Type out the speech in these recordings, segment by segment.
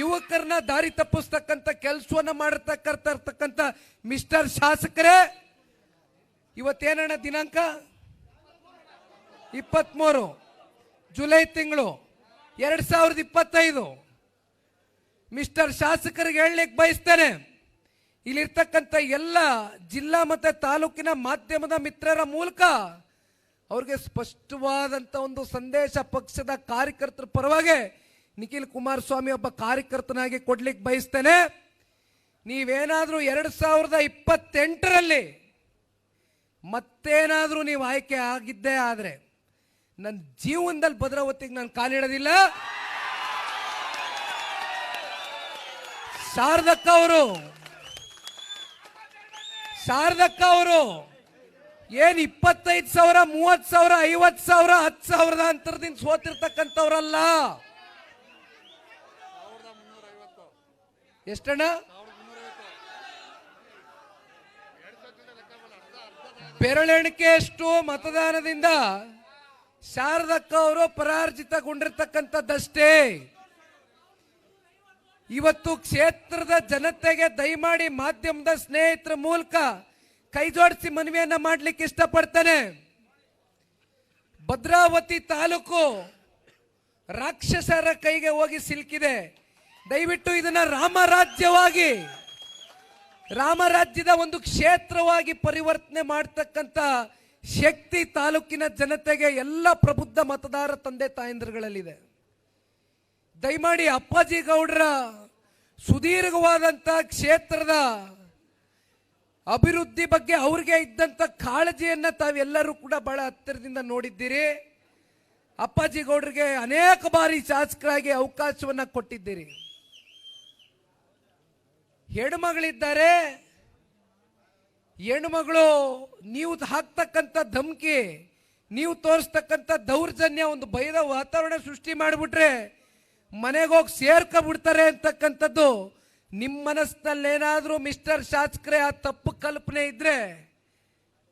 ಯುವಕರನ್ನ ದಾರಿ ತಪ್ಪಿಸ್ತಕ್ಕಂಥ ಕೆಲಸವನ್ನ ಮಾಡಿರ್ತಕ್ಕಂಥ ಮಿಸ್ಟರ್ ಶಾಸಕರೇ, ಇವತ್ತೇನಣ್ಣ ದಿನಾಂಕ? ಇಪ್ಪತ್ಮೂರು, ಜುಲೈ ತಿಂಗಳು, ಎರಡ್ ಸಾವಿರದ ಇಪ್ಪತ್ತೈದು. ಮಿಸ್ಟರ್ ಶಾಸಕರಿಗೆ ಹೇಳಲಿಕ್ಕೆ ಬಯಸ್ತೇನೆ, ಇಲ್ಲಿರ್ತಕ್ಕಂಥ ಎಲ್ಲ ಜಿಲ್ಲಾ ಮತ್ತು ತಾಲೂಕಿನ ಮಾಧ್ಯಮದ ಮಿತ್ರರ ಮೂಲಕ ಅವ್ರಿಗೆ ಸ್ಪಷ್ಟವಾದಂಥ ಒಂದು ಸಂದೇಶ ಪಕ್ಷದ ಕಾರ್ಯಕರ್ತರ ಪರವಾಗಿ ನಿಖಿಲ್ ಕುಮಾರಸ್ವಾಮಿ ಒಬ್ಬ ಕಾರ್ಯಕರ್ತನಾಗಿ ಕೊಡ್ಲಿಕ್ಕೆ ಬಯಸ್ತೇನೆ. ನೀವೇನಾದರೂ ಎರಡು ಸಾವಿರದ ಇಪ್ಪತ್ತೆಂಟರಲ್ಲಿ ಮತ್ತೇನಾದರೂ ನೀವು ಆಯ್ಕೆ ಆಗಿದ್ದೇ ಆದರೆ ನನ್ನ ಜೀವನದಲ್ಲಿ ಭದ್ರಾವತಿಗೆ ನಾನು ಕಾಲಿಡೋದಿಲ್ಲ ಶಾರದಕ್ಕ ಅವರು ಶಾರದಕ್ಕ ಅವರು ಏನ್ ಇಪ್ಪತ್ತೈದು ಸಾವಿರ, ಮೂವತ್ತು ಸಾವಿರ, ಐವತ್ತು ಸಾವಿರ, ಹತ್ತು ಸಾವಿರದ ಅಂತರದಿಂದ ಸೋತಿರ್ತಕ್ಕಂಥವ್ರಲ್ಲ. ಎಷ್ಟಣ್ಣ? ಬೆರಳೆಣಿಕೆಯಷ್ಟು ಮತದಾನದಿಂದ ಶಾರದಕ್ಕ ಅವರು ಪರಾರ್ಜಿತಗೊಂಡಿರ್ತಕ್ಕಂಥದ್ದಷ್ಟೇ. ಇವತ್ತು ಕ್ಷೇತ್ರದ ಜನತೆಗೆ ದಯಮಾಡಿ ಮಾಧ್ಯಮದ ಸ್ನೇಹಿತರ ಮೂಲಕ ಕೈ ಜೋಡಿಸಿ ಮನವಿಯನ್ನ ಮಾಡ್ಲಿಕ್ಕೆ ಇಷ್ಟಪಡ್ತೇನೆ. ಭದ್ರಾವತಿ ತಾಲೂಕು ರಾಕ್ಷಸರ ಕೈಗೆ ಹೋಗಿ ಸಿಲುಕಿದೆ. ದಯವಿಟ್ಟು ಇದನ್ನ ರಾಮರಾಜ್ಯವಾಗಿ, ರಾಮರಾಜ್ಯದ ಒಂದು ಕ್ಷೇತ್ರವಾಗಿ ಪರಿವರ್ತನೆ ಮಾಡತಕ್ಕಂತ ಶಕ್ತಿ ತಾಲೂಕಿನ ಜನತೆಗೆ ಎಲ್ಲ ಪ್ರಬುದ್ಧ ಮತದಾರ ತಂದೆ ತಾಯಂದ್ರಗಳಲ್ಲಿದೆ. ದಯಮಾಡಿ ಅಪ್ಪಾಜಿ ಗೌಡರ ಸುದೀರ್ಘವಾದಂಥ ಕ್ಷೇತ್ರದ ಅಭಿವೃದ್ಧಿ ಬಗ್ಗೆ ಅವ್ರಿಗೆ ಇದ್ದಂಥ ಕಾಳಜಿಯನ್ನ ತಾವೆಲ್ಲರೂ ಕೂಡ ಬಹಳ ಹತ್ತಿರದಿಂದ ನೋಡಿದ್ದೀರಿ. ಅಪ್ಪಾಜಿ ಗೌಡರಿಗೆ ಅನೇಕ ಬಾರಿ ಶಾಸಕರಾಗಿ ಅವಕಾಶವನ್ನ ಕೊಟ್ಟಿದ್ದೀರಿ. ಹೆಣ್ಮಗಳಿದ್ದಾರೆ ಹೆಣ್ಮಗಳು ನೀವು ಹಾಕ್ತಕ್ಕಂಥ ಧಮಕಿ, ನೀವು ತೋರಿಸ್ತಕ್ಕಂಥ ದೌರ್ಜನ್ಯ, ಒಂದು ಭಯದ ವಾತಾವರಣ ಸೃಷ್ಟಿ ಮಾಡಿಬಿಟ್ರೆ ಮನೆಗೆ ಹೋಗಿ ಸೇರ್ಕೊಬಿಡ್ತಾರೆ ಅಂತಕ್ಕಂಥದ್ದು ನಿಮ್ಮ ಮನಸ್ಸಿನಲ್ಲೇನಾದರೂ ಮಿಸ್ಟರ್ ಶಾಸಕರೇ ಆ ತಪ್ಪು ಕಲ್ಪನೆ ಇದ್ದರೆ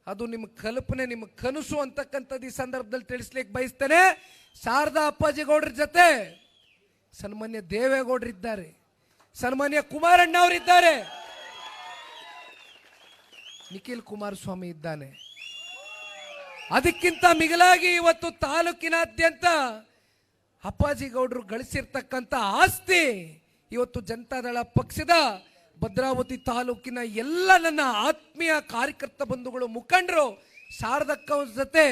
ಅದು ನಿಮ್ಮ ಕಲ್ಪನೆ ನಿಮ್ಮ ಕನಸು ಅಂತಕ್ಕಂಥದ್ದು ಈ ಸಂದರ್ಭದಲ್ಲಿ ತಿಳಿಸ್ಲಿಕ್ಕೆ ಬಯಸ್ತೇನೆ. ಶಾರದಾ ಅಪ್ಪಾಜಿ ಗೌಡ್ರ ಜೊತೆ ಸನ್ಮಾನ್ಯ ದೇವೇಗೌಡರು ಇದ್ದಾರೆ ಸನ್ಮಾನ್ಯ ಕುಮಾರಣ್ಣ ಅವರಿದ್ದಾರೆ ನಿಖಿಲ್ ಕುಮಾರಸ್ವಾಮಿ ಇದ್ದಾನೆ. ಅದಕ್ಕಿಂತ ಮಿಗಿಲಾಗಿ ಇವತ್ತು ತಾಲೂಕಿನಾದ್ಯಂತ ಅಪ್ಪಾಜಿ ಗೌಡರು ಗಳಿಸಿರ್ತಕ್ಕಂಥ ಆಸ್ತಿ ಇವತ್ತು ಜನತಾದಳ ಪಕ್ಷದ ಭದ್ರಾವತಿ ತಾಲೂಕಿನ ಎಲ್ಲ ನನ್ನ ಆತ್ಮೀಯ ಕಾರ್ಯಕರ್ತ ಬಂಧುಗಳು ಮುಖಂಡರು ಶಾರದಕ್ಕ ಜೊತೆ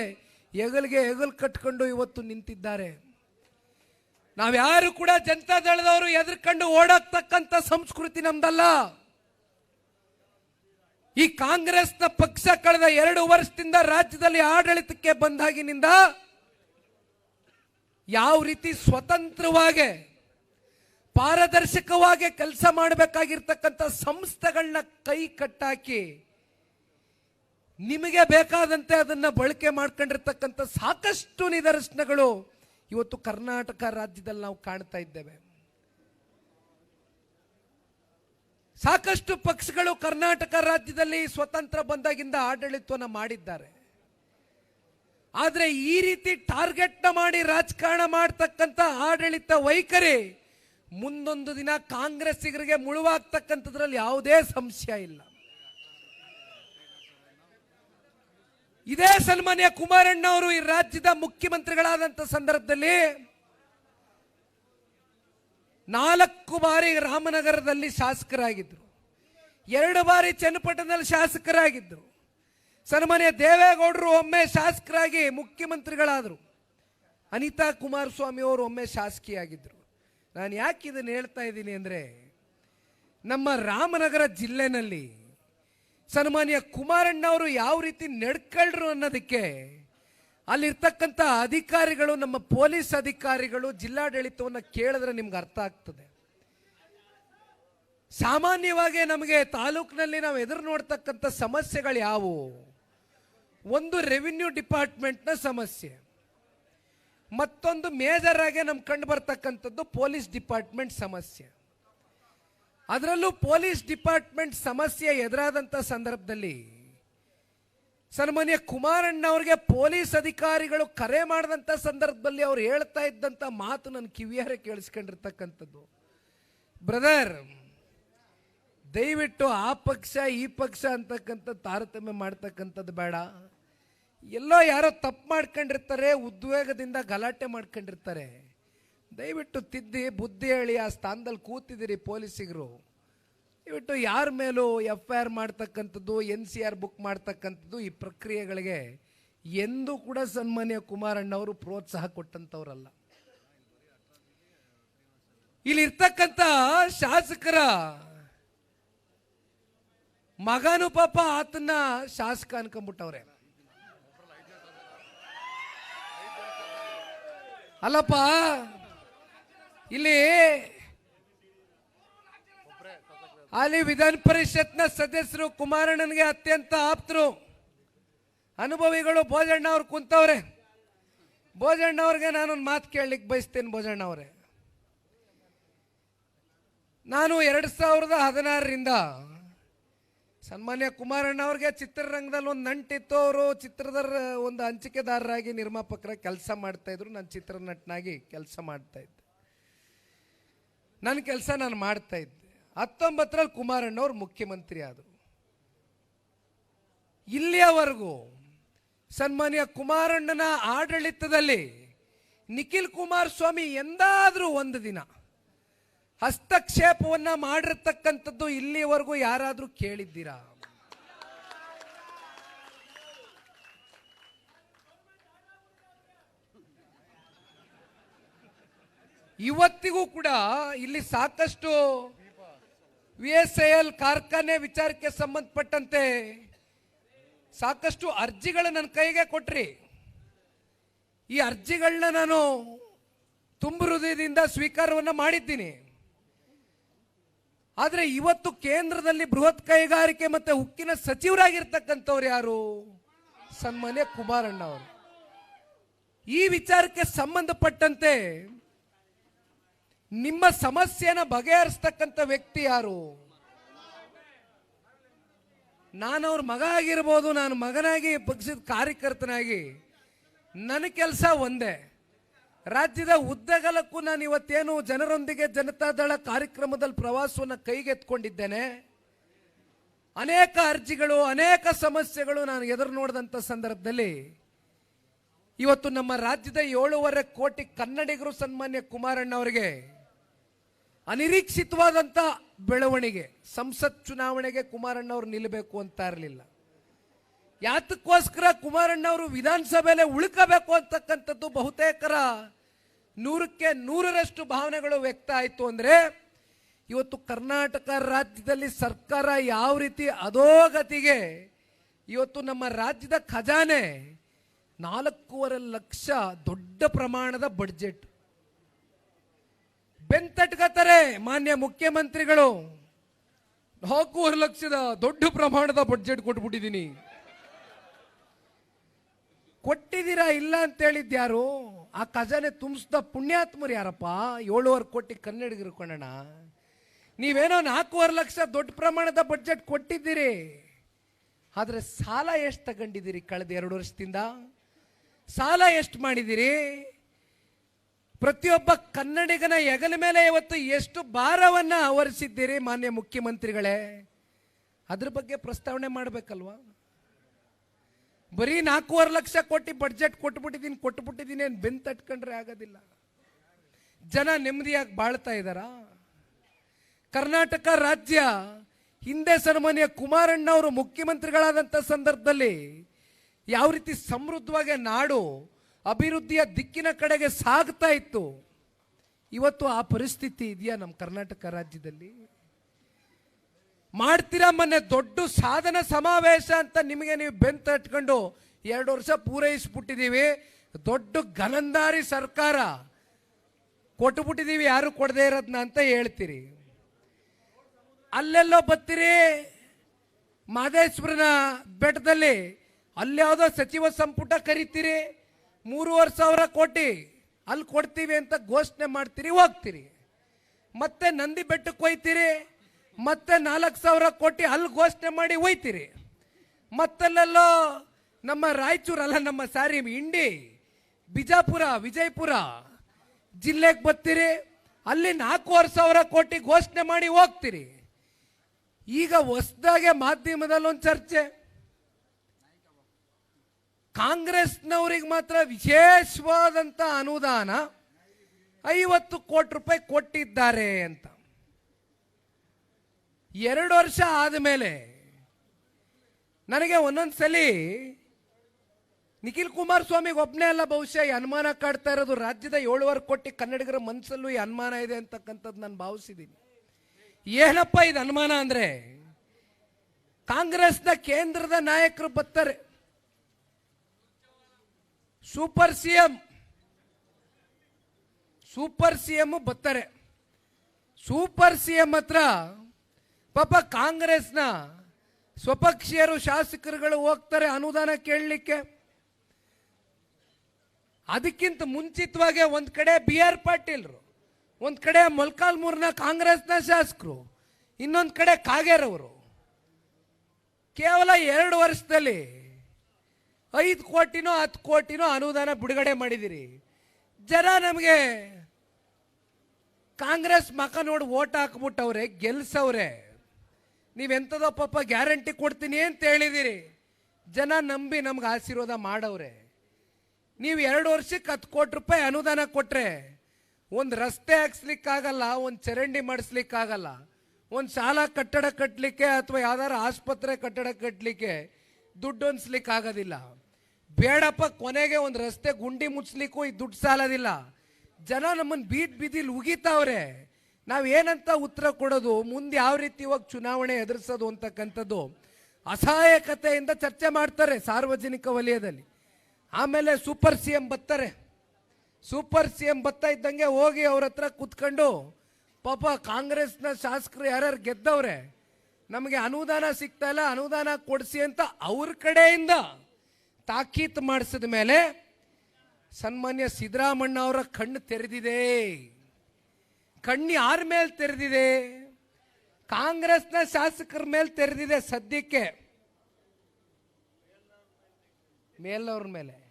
ಹೆಗಲಿಗೆ ಹೆಗಲು ಕಟ್ಕೊಂಡು ಇವತ್ತು ನಿಂತಿದ್ದಾರೆ. ನಾವ್ಯಾರು ಕೂಡ ಜನತಾ ದಳದವರು ಎದುರ್ಕೊಂಡು ಓಡಾಕ್ತಕ್ಕಂಥ ಸಂಸ್ಕೃತಿ ನಮ್ದಲ್ಲ. ಈ ಕಾಂಗ್ರೆಸ್ನ ಪಕ್ಷ ಕಳೆದ ಎರಡು ವರ್ಷದಿಂದ ರಾಜ್ಯದಲ್ಲಿ ಆಡಳಿತಕ್ಕೆ ಬಂದಾಗಿನಿಂದ ಯಾವ ರೀತಿ ಸ್ವತಂತ್ರವಾಗಿ, ಪಾರದರ್ಶಕವಾಗಿ ಕೆಲಸ ಮಾಡಬೇಕಾಗಿರ್ತಕ್ಕಂಥ ಸಂಸ್ಥೆಗಳನ್ನ ಕೈ ಕಟ್ಟಾಕಿ ನಿಮಗೆ ಬೇಕಾದಂತೆ ಅದನ್ನ ಬಳಕೆ ಮಾಡ್ಕೊಂಡಿರ್ತಕ್ಕಂಥ ಸಾಕಷ್ಟು ನಿದರ್ಶನಗಳು ಇವತ್ತು ಕರ್ನಾಟಕ ರಾಜ್ಯದಲ್ಲಿ ನಾವು ಕಾಣ್ತಾ ಇದ್ದೇವೆ. ಸಾಕಷ್ಟು ಪಕ್ಷಗಳು ಕರ್ನಾಟಕ ರಾಜ್ಯದಲ್ಲಿ ಸ್ವತಂತ್ರ ಬಂದಾಗಿಂದ ಆಡಳಿತವನ್ನು ಮಾಡಿದ್ದಾರೆ. ಆದರೆ ಈ ರೀತಿ ಟಾರ್ಗೆಟ್ ಮಾಡಿ ರಾಜಕಾರಣ ಮಾಡ್ತಕ್ಕಂಥ ಆಡಳಿತ ವೈಖರಿ ಮುಂದೊಂದು ದಿನ ಕಾಂಗ್ರೆಸ್ಸಿಗರಿಗೆ ಮುಳುವಾಗ್ತಕ್ಕಂಥದ್ರಲ್ಲಿ ಯಾವುದೇ ಸಂಶಯ ಇಲ್ಲ. ಇದೇ ಸನ್ಮಾನ್ಯ ಕುಮಾರಣ್ಣ ಅವರು ಈ ರಾಜ್ಯದ ಮುಖ್ಯಮಂತ್ರಿಗಳಾದಂಥ ಸಂದರ್ಭದಲ್ಲಿ ನಾಲ್ಕು ಬಾರಿ ರಾಮನಗರದಲ್ಲಿ ಶಾಸಕರಾಗಿದ್ದರು. ಎರಡು ಬಾರಿ ಚನ್ನಪಟ್ಟಣದಲ್ಲಿ ಶಾಸಕರಾಗಿದ್ದರು. ಸನ್ಮಾನ್ಯ ದೇವೇಗೌಡರು ಒಮ್ಮೆ ಶಾಸಕರಾಗಿ ಮುಖ್ಯಮಂತ್ರಿಗಳಾದರು. ಅನಿತಾ ಕುಮಾರಸ್ವಾಮಿ ಅವರು ಒಮ್ಮೆ ಶಾಸಕಿಯಾಗಿದ್ದರು. ನಾನು ಯಾಕೆ ಇದನ್ನು ಹೇಳ್ತಾ ಇದ್ದೀನಿ ಅಂದರೆ, ನಮ್ಮ ರಾಮನಗರ ಜಿಲ್ಲೆನಲ್ಲಿ ಸನ್ಮಾನ್ಯ ಕುಮಾರಣ್ಣ ಅವರು ಯಾವ ರೀತಿ ನಡ್ಕಳ್ರು ಅನ್ನೋದಕ್ಕೆ ಅಲ್ಲಿರ್ತಕ್ಕಂಥ ಅಧಿಕಾರಿಗಳು, ನಮ್ಮ ಪೊಲೀಸ್ ಅಧಿಕಾರಿಗಳು ಜಿಲ್ಲಾಡಳಿತವನ್ನು ಕೇಳಿದ್ರೆ ನಿಮ್ಗೆ ಅರ್ಥ ಆಗ್ತದೆ. ಸಾಮಾನ್ಯವಾಗಿ ನಮಗೆ ತಾಲೂಕಿನಲ್ಲಿ ನಾವು ಎದುರು ನೋಡ್ತಕ್ಕಂಥ ಸಮಸ್ಯೆಗಳು ಯಾವುವು ಒಂದು ರೆವಿನ್ಯೂ ಡಿಪಾರ್ಟ್ಮೆಂಟ್ನ ಸಮಸ್ಯೆ. ಮತ್ತೊಂದು ಮೇಜರ್ ಆಗಿ ನಮ್ಗೆ ಕಂಡು ಬರ್ತಕ್ಕಂಥದ್ದು ಪೊಲೀಸ್ ಡಿಪಾರ್ಟ್ಮೆಂಟ್ ಸಮಸ್ಯೆ. ಅದರಲ್ಲೂ ಪೊಲೀಸ್ ಡಿಪಾರ್ಟ್ಮೆಂಟ್ ಸಮಸ್ಯೆ ಎದುರಾದಂಥ ಸಂದರ್ಭದಲ್ಲಿ ಸನ್ಮಾನ್ಯ ಕುಮಾರಣ್ಣ ಅವರಿಗೆ ಪೊಲೀಸ್ ಅಧಿಕಾರಿಗಳು ಕರೆ ಮಾಡಿದಂಥ ಸಂದರ್ಭದಲ್ಲಿ ಅವ್ರು ಹೇಳ್ತಾ ಇದ್ದಂಥ ಮಾತು ನನ್ನ ಕಿವಿಯಾರೆ ಕೇಳಿಸ್ಕೊಂಡಿರ್ತಕ್ಕಂಥದ್ದು. ಬ್ರದರ್, ದಯವಿಟ್ಟು ಆ ಪಕ್ಷ, ಈ ಪಕ್ಷ ಅಂತಕ್ಕಂಥ ತಾರತಮ್ಯ ಮಾಡ್ತಕ್ಕಂಥದ್ದು ಬೇಡ. ಎಲ್ಲೋ ಯಾರೋ ತಪ್ಪು ಮಾಡ್ಕೊಂಡಿರ್ತಾರೆ, ಉದ್ವೇಗದಿಂದ ಗಲಾಟೆ ಮಾಡ್ಕೊಂಡಿರ್ತಾರೆ. ದಯವಿಟ್ಟು ತಿದ್ದಿ ಬುದ್ಧಿ ಹೇಳಿ ಆ ಸ್ಥಾನದಲ್ಲಿ ಕೂತಿದ್ದೀರಿ ಪೊಲೀಸಿಗರು. ದಯವಿಟ್ಟು ಯಾರ ಮೇಲೂ ಎಫ್ ಐ ಆರ್ ಮಾಡ್ತಕ್ಕಂಥದ್ದು ಎನ್ ಸಿ ಆರ್ ಬುಕ್ ಮಾಡ್ತಕ್ಕಂಥದ್ದು ಈ ಪ್ರಕ್ರಿಯೆಗಳಿಗೆ ಎಂದೂ ಕೂಡ ಸನ್ಮಾನ್ಯ ಕುಮಾರಣ್ಣವರು ಪ್ರೋತ್ಸಾಹ ಕೊಟ್ಟಂಥವ್ರಲ್ಲ. ಇಲ್ಲಿರ್ತಕ್ಕಂಥ ಶಾಸಕರ ಮಗನು ಪಾಪ ಆತನ ಶಾಸಕ ಅನ್ಕೊಂಡ್ಬಿಟ್ಟವ್ರೆ ಅಲ್ಲಪ್ಪ ಇಲ್ಲಿ ಅಲ್ಲಿ ವಿಧಾನ ಪರಿಷತ್ನ ಸದಸ್ಯರು ಕುಮಾರಣ್ಣನಿಗೆ ಅತ್ಯಂತ ಆಪ್ತರು. ಅನುಭವಿಗಳು ಭೋಜಣ್ಣ ಅವ್ರು ಕುಂತವ್ರೆ. ಭೋಜಣ್ಣ ಅವ್ರಿಗೆ ನಾನೊಂದು ಮಾತು ಕೇಳಲಿಕ್ಕೆ ಬಯಸ್ತೇನೆ ಭೋಜಣ್ಣ ಅವರೇ. ನಾನು ಎರಡು ಸಾವಿರದ ಹದಿನಾರರಿಂದ ಸನ್ಮಾನ್ಯ ಕುಮಾರಣ್ಣ ಅವ್ರಿಗೆ ಚಿತ್ರರಂಗದಲ್ಲಿ ಒಂದು ನಂಟಿತ್ತು. ಅವರು ಚಿತ್ರದ ಒಂದು ಹಂಚಿಕೆದಾರರಾಗಿ ನಿರ್ಮಾಪಕರ ಕೆಲಸ ಮಾಡ್ತಾಯಿದ್ರು ನಾನು ಚಿತ್ರನಟನಾಗಿ ಕೆಲಸ ಮಾಡ್ತಾ ಇದ್ದೆ. ನನ್ನ ಕೆಲಸ ನಾನು ಮಾಡ್ತಾ ಇದ್ದೆ. ಹತ್ತೊಂಬತ್ತರಲ್ಲಿ ಕುಮಾರಣ್ಣವ್ರು ಮುಖ್ಯಮಂತ್ರಿ ಆದರು. ಇಲ್ಲಿಯವರೆಗೂ ಸನ್ಮಾನ್ಯ ಕುಮಾರಣ್ಣನ ಆಡಳಿತದಲ್ಲಿ ನಿಖಿಲ್ ಕುಮಾರಸ್ವಾಮಿ ಎಂದಾದರೂ ಒಂದು ದಿನ ಹಸ್ತಕ್ಷೇಪವನ್ನು ಮಾಡಿರ್ತಕ್ಕಂಥದ್ದು ಇಲ್ಲಿಯವರೆಗೂ ಯಾರಾದರೂ ಕೇಳಿದ್ದೀರಾ? ಇವತ್ತಿಗೂ ಕೂಡ ಇಲ್ಲಿ ಸಾಕಷ್ಟು ವಿ ಎಸ್ ಐ ಎಲ್ ಕಾರ್ಖಾನೆ ವಿಚಾರಕ್ಕೆ ಸಂಬಂಧಪಟ್ಟಂತೆ ಸಾಕಷ್ಟು ಅರ್ಜಿಗಳು ನನ್ನ ಕೈಗೆ ಕೊಟ್ರಿ. ಈ ಅರ್ಜಿಗಳನ್ನ ನಾನು ತುಂಬ ಹೃದಯದಿಂದ ಸ್ವೀಕಾರವನ್ನ ಮಾಡಿದ್ದೀನಿ. ಆದರೆ ಇವತ್ತು ಕೇಂದ್ರದಲ್ಲಿ ಬೃಹತ್ ಕೈಗಾರಿಕೆ ಮತ್ತೆ ಉಕ್ಕಿನ ಸಚಿವರಾಗಿರ್ತಕ್ಕಂಥವ್ರು ಯಾರು? ಸನ್ಮಾನ್ಯ ಕುಮಾರಣ್ಣ ಅವರು. ಈ ವಿಚಾರಕ್ಕೆ ಸಂಬಂಧಪಟ್ಟಂತೆ ನಿಮ್ಮ ಸಮಸ್ಯೆನ ಬಗೆಹರಿಸ್ತಕ್ಕಂಥ ವ್ಯಕ್ತಿ ಯಾರು? ನಾನು ಅವ್ರ ಮಗ ಆಗಿರ್ಬೋದು, ನಾನು ಮಗನಾಗಿ ಪಕ್ಷದ ಕಾರ್ಯಕರ್ತನಾಗಿ, ನನ್ನ ಕೆಲಸ ಒಂದೇ. ರಾಜ್ಯದ ಉದ್ದಗಲಕ್ಕೂ ನಾನು ಇವತ್ತೇನು ಜನರೊಂದಿಗೆ ಜನತಾದಳ ಕಾರ್ಯಕ್ರಮದಲ್ಲಿ ಪ್ರವಾಸವನ್ನು ಕೈಗೆತ್ಕೊಂಡಿದ್ದೇನೆ ಅನೇಕ ಅರ್ಜಿಗಳು, ಅನೇಕ ಸಮಸ್ಯೆಗಳು ನಾನು ಎದುರು ನೋಡಿದಂಥ ಸಂದರ್ಭದಲ್ಲಿ ಇವತ್ತು ನಮ್ಮ ರಾಜ್ಯದ ಏಳೂವರೆ ಕೋಟಿ ಕನ್ನಡಿಗರು ಸನ್ಮಾನ್ಯ ಕುಮಾರಣ್ಣ ಅವರಿಗೆ ಅನಿರೀಕ್ಷಿತವಾದಂಥ ಬೆಳವಣಿಗೆ, ಸಂಸತ್ ಚುನಾವಣೆಗೆ ಕುಮಾರಣ್ಣ ಅವರು ನಿಲ್ಲಬೇಕು ಅಂತ ಇರಲಿಲ್ಲ. ಯಾತಕ್ಕೋಸ್ಕರ ಕುಮಾರಣ್ಣ ಅವರು ವಿಧಾನಸಭೆಯಲ್ಲೇ ಉಳ್ಕಬೇಕು ಅಂತಕ್ಕಂಥದ್ದು ಬಹುತೇಕರ ನೂರಕ್ಕೆ ನೂರರಷ್ಟು ಭಾವನೆಗಳು ವ್ಯಕ್ತ ಆಯಿತು ಅಂದರೆ, ಇವತ್ತು ಕರ್ನಾಟಕ ರಾಜ್ಯದಲ್ಲಿ ಸರ್ಕಾರ ಯಾವ ರೀತಿ ಅಧೋಗತಿಗೆ, ಇವತ್ತು ನಮ್ಮ ರಾಜ್ಯದ ಖಜಾನೆ ನಾಲ್ಕೂವರೆ ಲಕ್ಷ ದೊಡ್ಡ ಪ್ರಮಾಣದ ಬಡ್ಜೆಟ್. ಬೆಂತಟ್ಕತಾರೆ ಮಾನ್ಯ ಮುಖ್ಯಮಂತ್ರಿಗಳು. ನಾಲ್ಕೂವರೆ ಲಕ್ಷದ ದೊಡ್ಡ ಪ್ರಮಾಣದ ಬಡ್ಜೆಟ್ ಕೊಟ್ಬಿಟ್ಟಿದ್ದೀನಿ. ಕೊಟ್ಟಿದ್ದೀರಾ ಇಲ್ಲ ಅಂತ ಹೇಳಿದ್ಯಾರು? ಆ ಖಜಾನೆ ತುಂಬಿಸಿದ ಪುಣ್ಯಾತ್ಮರು ಯಾರಪ್ಪ? ಏಳುವರೆ ಕೋಟಿ ಕನ್ನಡಿಗರು ಕೊಡೋಣ ನೀವೇನೋ ನಾಲ್ಕೂವರೆ ಲಕ್ಷ ದೊಡ್ಡ ಪ್ರಮಾಣದ ಬಡ್ಜೆಟ್ ಕೊಟ್ಟಿದ್ದೀರಿ. ಆದರೆ ಸಾಲ ಎಷ್ಟು ತಗೊಂಡಿದ್ದೀರಿ ಕಳೆದ ಎರಡು ವರ್ಷದಿಂದ? ಸಾಲ ಎಷ್ಟು ಮಾಡಿದ್ದೀರಿ? ಪ್ರತಿಯೊಬ್ಬ ಕನ್ನಡಿಗನ ಹೆಗಲ ಮೇಲೆ ಇವತ್ತು ಎಷ್ಟು ಭಾರವನ್ನ ಆವರಿಸಿದ್ದೀರಿ ಮಾನ್ಯ ಮುಖ್ಯಮಂತ್ರಿಗಳೇ? ಅದ್ರ ಬಗ್ಗೆ ಪ್ರಸ್ತಾವನೆ ಮಾಡಬೇಕಲ್ವಾ? ಬರೀ ನಾಲ್ಕೂವರೆ ಲಕ್ಷ ಕೋಟಿ ಬಡ್ಜೆಟ್ ಕೊಟ್ಬಿಟ್ಟಿದ್ದೀನಿ ಕೊಟ್ಬಿಟ್ಟಿದ್ದೀನಿ ಏನು ಬೆನ್ ತಟ್ಕೊಂಡ್ರೆ ಆಗೋದಿಲ್ಲ. ಜನ ನೆಮ್ಮದಿಯಾಗಿ ಬಾಳ್ತಾ ಇದ್ದಾರಾ? ಕರ್ನಾಟಕ ರಾಜ್ಯ ಹಿಂದೆ ಸನ್ಮಾನ್ಯ ಕುಮಾರಣ್ಣ ಅವರು ಮುಖ್ಯಮಂತ್ರಿಗಳಾದಂಥ ಸಂದರ್ಭದಲ್ಲಿ ಯಾವ ರೀತಿ ಸಮೃದ್ಧವಾಗಿ ನಾಡು ಅಭಿವೃದ್ಧಿಯ ದಿಕ್ಕಿನ ಕಡೆಗೆ ಸಾಗ್ತಾ ಇತ್ತು. ಇವತ್ತು ಆ ಪರಿಸ್ಥಿತಿ ಇದೆಯಾ ನಮ್ಮ ಕರ್ನಾಟಕ ರಾಜ್ಯದಲ್ಲಿ? ಮಾಡ್ತೀರಾ ಮೊನ್ನೆ ದೊಡ್ಡ ಸಾಧನ ಸಮಾವೇಶ ಅಂತ ನಿಮಗೆ ನೀವು ಬೆಂತ ಇಟ್ಕೊಂಡು ಎರಡು ವರ್ಷ ಪೂರೈಸ್ಬಿಟ್ಟಿದ್ದೀವಿ. ದೊಡ್ಡ ಗನಂದಾರಿ ಸರ್ಕಾರ. ಕೊಟ್ಬಿಟ್ಟಿದ್ದೀವಿ, ಯಾರು ಕೊಡದೇ ಇರೋದನ್ನ ಅಂತ ಹೇಳ್ತೀರಿ. ಅಲ್ಲೆಲ್ಲೋ ಬತ್ತೀರಿ ಮಾದೇಶ್ವರನ ಬೆಟ್ಟದಲ್ಲಿ. ಅಲ್ಯಾವುದೋ ಸಚಿವ ಸಂಪುಟ ಕರಿತೀರಿ? ಮೂರುವರೆ ಸಾವಿರ ಕೋಟಿ. ಅಲ್ಲಿ ಕೊಡ್ತೀವಿ ಅಂತ ಘೋಷಣೆ ಮಾಡ್ತೀರಿ, ಹೋಗ್ತೀರಿ. ಮತ್ತೆ ನಂದಿ ಬೆಟ್ಟಕ್ಕೆ ಹೋಯ್ತೀರಿ, ಮತ್ತೆ ನಾಲ್ಕು ಸಾವಿರ ಕೋಟಿ ಅಲ್ಲಿ ಘೋಷಣೆ ಮಾಡಿ ಹೋಯ್ತೀರಿ. ಮತ್ತಲ್ಲೆಲ್ಲೋ ನಮ್ಮ ರಾಯಚೂರಲ್ಲ ನಮ್ಮ ಸಾರಿ ಇಂಡಿ ಬಿಜಾಪುರ, ವಿಜಯಪುರ ಜಿಲ್ಲೆಗೆ ಬರ್ತೀರಿ, ಅಲ್ಲಿ ನಾಲ್ಕೂವರೆ ಸಾವಿರ ಕೋಟಿ ಘೋಷಣೆ ಮಾಡಿ ಹೋಗ್ತೀರಿ. ಈಗ ಹೊಸದಾಗೆ ಮಾಧ್ಯಮದಲ್ಲೊಂದು ಚರ್ಚೆ. ಕಾಂಗ್ರೆಸ್ನವ್ರಿಗೆ ಮಾತ್ರ ವಿಶೇಷವಾದಂಥ ಅನುದಾನ ಐವತ್ತು ಕೋಟಿ ರೂಪಾಯಿ ಕೊಟ್ಟಿದ್ದಾರೆ ಅಂತ. ಎರಡು ವರ್ಷ ಆದಮೇಲೆ ನನಗೆ ಒಂದೊಂದ್ಸಲಿ ನಿಖಿಲ್ ಕುಮಾರಸ್ವಾಮಿಗೆ ಒಬ್ಬನೇ ಅಲ್ಲ ಬಹುಶಃ ಈ ಅನುಮಾನ ಕಾಡ್ತಾ ಇರೋದು. ರಾಜ್ಯದ ಏಳುವರೆ ಕೋಟಿ ಕನ್ನಡಿಗರ ಮನಸ್ಸಲ್ಲೂ ಈ ಅನುಮಾನ ಇದೆ ಅಂತಕ್ಕಂಥದ್ದು ನಾನು ಭಾವಿಸಿದ್ದೀನಿ. ಏನಪ್ಪ ಇದು ಅನುಮಾನ ಅಂದರೆ, ಕಾಂಗ್ರೆಸ್ನ ಕೇಂದ್ರದ ನಾಯಕರು ಬರ್ತಾರೆ. Super C M super C M ಬರ್ತಾರೆ. ಸೂಪರ್ ಸಿ ಎಂ ಹತ್ರ ಪಾಪ ಕಾಂಗ್ರೆಸ್ನ ಸ್ವಪಕ್ಷೀಯರು ಶಾಸಕರುಗಳು ಹೋಗ್ತಾರೆ ಅನುದಾನ ಕೇಳಲಿಕ್ಕೆ. ಅದಕ್ಕಿಂತ ಮುಂಚಿತವಾಗಿ ಒಂದ್ ಕಡೆ ಬಿ ಆರ್ ಪಾಟೀಲ್ರು, ಒಂದ್ ಕಡೆ ಮೊಲ್ಕಾಲ್ಮೂರ್ನ ಕಾಂಗ್ರೆಸ್ನ ಶಾಸಕರು, ಇನ್ನೊಂದ್ ಕಡೆ ಕಾಗೇರವರು. ಕೇವಲ ಎರಡು ವರ್ಷದಲ್ಲಿ ಐದು ಕೋಟಿನೋ ಹತ್ತು ಕೋಟಿನೋ ಅನುದಾನ ಬಿಡುಗಡೆ ಮಾಡಿದಿರಿ. ಜನ ನಮಗೆ ಕಾಂಗ್ರೆಸ್ ಮಕ ನೋಡಿ ಓಟ್ ಹಾಕ್ಬಿಟ್ಟವ್ರೆ, ಗೆಲ್ಸವ್ರೆ. ನೀವೆಂಥದೋ ಪಾಪ ಗ್ಯಾರಂಟಿ ಕೊಡ್ತೀನಿ ಅಂತ ಹೇಳಿದಿರಿ. ಜನ ನಂಬಿ ನಮ್ಗೆ ಆಶೀರ್ವಾದ ಮಾಡವ್ರೆ. ನೀವು ಎರಡು ವರ್ಷಕ್ಕೆ ಹತ್ತು ಕೋಟಿ ರೂಪಾಯಿ ಅನುದಾನ ಕೊಟ್ಟರೆ ಒಂದು ರಸ್ತೆ ಹಾಕ್ಸ್ಲಿಕ್ಕಾಗಲ್ಲ, ಒಂದು ಚರಂಡಿ ಮಾಡಿಸ್ಲಿಕ್ಕಾಗಲ್ಲ, ಒಂದು ಶಾಲಾ ಕಟ್ಟಡ ಕಟ್ಟಲಿಕ್ಕೆ ಅಥವಾ ಯಾವ್ದಾರು ಆಸ್ಪತ್ರೆ ಕಟ್ಟಡ ಕಟ್ಟಲಿಕ್ಕೆ ದುಡ್ಡು ಅನ್ಸ್ಲಿಕ್ಕೆ ಆಗೋದಿಲ್ಲ ಬೇಡಪ್ಪ, ಕೊನೆಗೆ ಒಂದು ರಸ್ತೆ ಗುಂಡಿ ಮುಚ್ಚಲಿಕ್ಕೂ ಈ ದುಡ್ಡು ಸಾಲೋದಿಲ್ಲ. ಜನ ನಮ್ಮನ್ನು ಬೀದ್ ಬೀದಿಲಿ ಉಗಿತಾವ್ರೆ. ನಾವು ಏನಂತ ಉತ್ತರ ಕೊಡೋದು, ಮುಂದೆ ಯಾವ ರೀತಿ ಇವಾಗ ಚುನಾವಣೆ ಎದುರಿಸೋದು ಅಂತಕ್ಕಂಥದ್ದು ಅಸಹಾಯಕತೆಯಿಂದ ಚರ್ಚೆ ಮಾಡ್ತಾರೆ ಸಾರ್ವಜನಿಕ ವಲಯದಲ್ಲಿ. ಆಮೇಲೆ ಸೂಪರ್ ಸಿ ಎಂ ಬತ್ತಾರೆ. ಸೂಪರ್ ಸಿ ಎಂ ಬರ್ತಾ ಇದ್ದಂಗೆ ಹೋಗಿ ಅವ್ರ ಹತ್ರ ಕುತ್ಕೊಂಡು ಪಾಪ ಕಾಂಗ್ರೆಸ್ನ ಶಾಸಕರು ಯಾರ್ಯಾರು ಗೆದ್ದವ್ರೆ, ನಮಗೆ ಅನುದಾನ ಸಿಗ್ತಾ ಇಲ್ಲ, ಅನುದಾನ ಕೊಡಿಸಿ ಅಂತ ಅವ್ರ ಕಡೆಯಿಂದ ತಾಕೀತು ಮಾಡಿಸಿದ ಮೇಲೆ ಸನ್ಮಾನ್ಯ ಸಿದ್ದರಾಮಣ್ಣ ಅವರ ಕಣ್ಣು ತೆರೆದಿದೆ. ಕಣ್ಣು ಯಾರ ಮೇಲೆ ತೆರೆದಿದೆ? ಕಾಂಗ್ರೆಸ್ನ ಶಾಸಕರ ಮೇಲೆ ತೆರೆದಿದೆ ಸದ್ಯಕ್ಕೆ. ಮೇಲ್ನವ್ರ ಮೇಲೆ.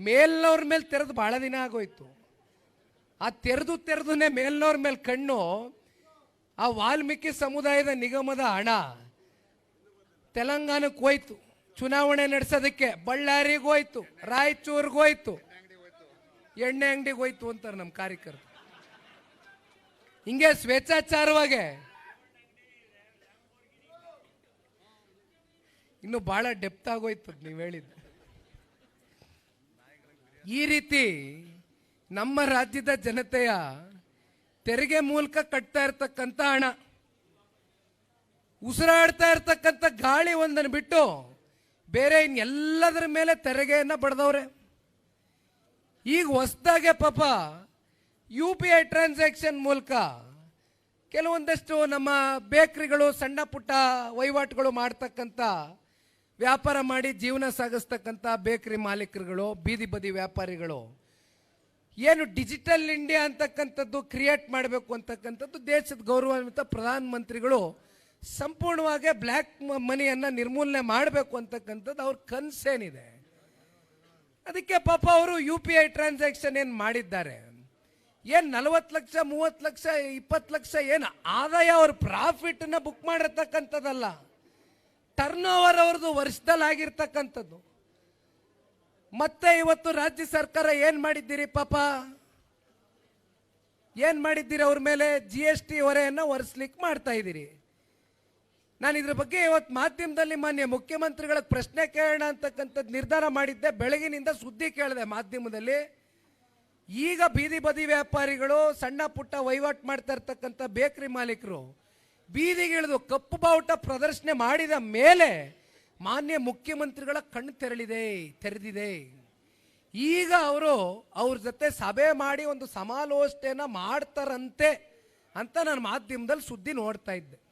ಮೇಲ್ನವ್ರ ಮೇಲೆ ತೆರೆದು ಬಹಳ ದಿನ ಆಗೋಯ್ತು. ಆ ತೆರೆದು ತೆರೆದುನೇ ಮೇಲ್ನವ್ರ ಮೇಲೆ ಕಣ್ಣು, ಆ ವಾಲ್ಮೀಕಿ ಸಮುದಾಯದ ನಿಗಮದ ಹಣ ತೆಲಂಗಾಣಕ್ಕೆ ಹೋಯ್ತು. ಚುನಾವಣೆ ನಡೆಸೋದಕ್ಕೆ ಬಳ್ಳಾರಿಗೆ ಹೋಯ್ತು, ರಾಯಚೂರ್ಗೆ ಹೋಯ್ತು, ಎಣ್ಣೆ ಅಂಗಡಿಗೆ ಹೋಯ್ತು ಅಂತಾರೆ ನಮ್ಮ ಕಾರ್ಯಕರ್ತರು. ಹಿಂಗೆ ಸ್ವೇಚ್ಛಾಚಾರವಾಗಿ ಇನ್ನು ಬಹಳ ಡೆಪ್ತ್ ಆಗೋಯ್ತು ನೀವು ಹೇಳಿದ್ದು. ಈ ರೀತಿ ನಮ್ಮ ರಾಜ್ಯದ ಜನತೆಯ ತೆರಿಗೆ ಮೂಲಕ ಕಟ್ತಾ ಇರ್ತಕ್ಕಂಥ ಹಣ, ಉಸಿರಾಡ್ತಾ ಇರ್ತಕ್ಕಂಥ ಗಾಳಿ ಒಂದನ್ನು ಬಿಟ್ಟು ಬೇರೆ ಇನ್ನೆಲ್ಲದರ ಮೇಲೆ ತೆರಿಗೆಯನ್ನು ಬಡ್ದವ್ರೆ. ಈಗ ಹೊಸದಾಗೆ ಪಾಪ ಯು ಪಿ ಐ ಟ್ರಾನ್ಸಾಕ್ಷನ್ ಮೂಲಕ ಕೆಲವೊಂದಷ್ಟು ನಮ್ಮ ಬೇಕ್ರಿಗಳು, ಸಣ್ಣ ಪುಟ್ಟ ವಹಿವಾಟುಗಳು ಮಾಡ್ತಕ್ಕಂಥ ವ್ಯಾಪಾರ ಮಾಡಿ ಜೀವನ ಸಾಗಿಸ್ತಕ್ಕಂಥ ಬೇಕರಿ ಮಾಲೀಕರುಗಳು, ಬೀದಿ ಬದಿ ವ್ಯಾಪಾರಿಗಳು, ಏನು ಡಿಜಿಟಲ್ ಇಂಡಿಯಾ ಅಂತಕ್ಕಂಥದ್ದು ಕ್ರಿಯೇಟ್ ಮಾಡಬೇಕು ಅಂತಕ್ಕಂಥದ್ದು ದೇಶದ ಗೌರವಾನ್ವಿತ ಪ್ರಧಾನಮಂತ್ರಿಗಳು ಸಂಪೂರ್ಣವಾಗಿ ಬ್ಲ್ಯಾಕ್ ಮನಿಯನ್ನು ನಿರ್ಮೂಲನೆ ಮಾಡಬೇಕು ಅಂತಕ್ಕಂಥದ್ದು ಅವ್ರ ಕನ್ಸೇನಿದೆ. ಅದಕ್ಕೆ ಪಾಪ ಅವರು ಯು ಪಿ ಐ ಟ್ರಾನ್ಸಾಕ್ಷನ್ ಏನು ಮಾಡಿದ್ದಾರೆ? ಏನು ನಲವತ್ತು ಲಕ್ಷ, ಮೂವತ್ತು ಲಕ್ಷ, ಇಪ್ಪತ್ತು ಲಕ್ಷ ಏನು ಆದಾಯ ಅವ್ರ ಪ್ರಾಫಿಟ್ನ ಬುಕ್ ಮಾಡಿರ್ತಕ್ಕಂಥದ್ದಲ್ಲ. ಟರ್ನ್ ಓವರ್ ಅವ್ರದ್ದು ವರ್ಷದಲ್ಲಿ ಆಗಿರ್ತಕ್ಕಂಥದ್ದು. ಮತ್ತೆ ಇವತ್ತು ರಾಜ್ಯ ಸರ್ಕಾರ ಏನು ಮಾಡಿದ್ದೀರಿ ಪಾಪ? ಏನು ಮಾಡಿದ್ದೀರಿ ಅವ್ರ ಮೇಲೆ ಜಿ ಎಸ್ ಟಿ ಹೊರೆಯನ್ನ ಒರೆಸ್ಲಿಕ್ಕೆ ಮಾಡ್ತಾ ಇದ್ದೀರಿ. ನಾನು ಇದ್ರ ಬಗ್ಗೆ ಇವತ್ತು ಮಾಧ್ಯಮದಲ್ಲಿ ಮಾನ್ಯ ಮುಖ್ಯಮಂತ್ರಿಗಳ ಪ್ರಶ್ನೆ ಕೇಳೋಣ ಅಂತಕ್ಕಂಥದ್ದು ನಿರ್ಧಾರ ಮಾಡಿದ್ದೆ. ಬೆಳಗಿನಿಂದ ಸುದ್ದಿ ಕೇಳಿದೆ ಮಾಧ್ಯಮದಲ್ಲಿ. ಈಗ ಬೀದಿ ಬದಿ ವ್ಯಾಪಾರಿಗಳು ಸಣ್ಣ ಪುಟ್ಟ ವಹಿವಾಟು ಮಾಡ್ತಾ ಇರ್ತಕ್ಕಂಥ ಬೇಕರಿ ಮಾಲೀಕರು, ಬೀದಿಗಿಳಿದು ಕಪ್ಪು ಬಾವುಟ ಪ್ರದರ್ಶನ ಮಾಡಿದ ಮೇಲೆ ಮಾನ್ಯ ಮುಖ್ಯಮಂತ್ರಿಗಳ ಕಣ್ಣು ತೆರಳಿದೆ, ತೆರೆದಿದೆ. ಈಗ ಅವರು ಅವ್ರ ಜೊತೆ ಸಭೆ ಮಾಡಿ ಒಂದು ಸಮಾಲೋಚನೆ ಮಾಡ್ತಾರಂತೆ ಅಂತ ನಾನು ಮಾಧ್ಯಮದಲ್ಲಿ ಸುದ್ದಿ ನೋಡ್ತಾ ಇದ್ದೆ.